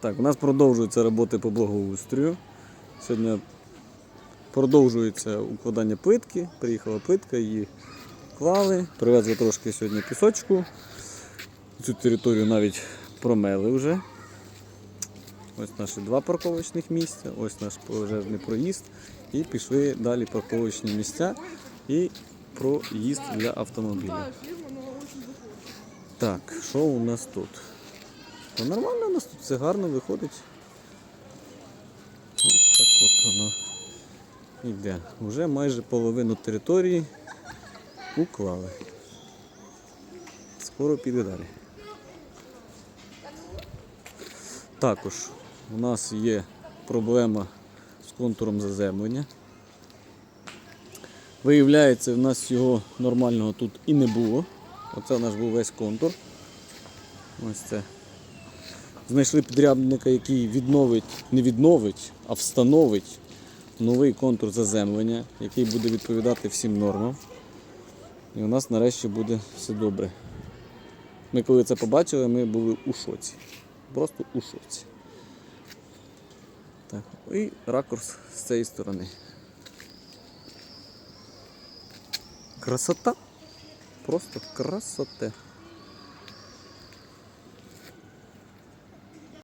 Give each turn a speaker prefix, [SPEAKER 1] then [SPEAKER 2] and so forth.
[SPEAKER 1] Так, у нас продовжуються роботи по благоустрою. Сьогодні продовжується укладання плитки. Приїхала плитка, її клали. Привезли трошки сьогодні пісочку. Цю територію навіть промели вже. Ось наші два парковочних місця, ось наш пожежний проїзд. І пішли далі парковочні місця і проїзд для автомобіля. Так, що у нас тут? Та нормально у нас тут все гарно виходить. Ось так от воно йде. Уже майже половину території уклали. Скоро піде далі. Також у нас є проблема з контуром заземлення. Виявляється, в нас його нормального тут і не було. Оце наш був весь контур. Ось це. Знайшли підрядника, який відновить, не відновить, а встановить новий контур заземлення, який буде відповідати всім нормам. І у нас нарешті буде все добре. Ми коли це побачили, ми були у шоці. Просто у шоці. Так, і ракурс з цієї сторони. Красота. Просто красота.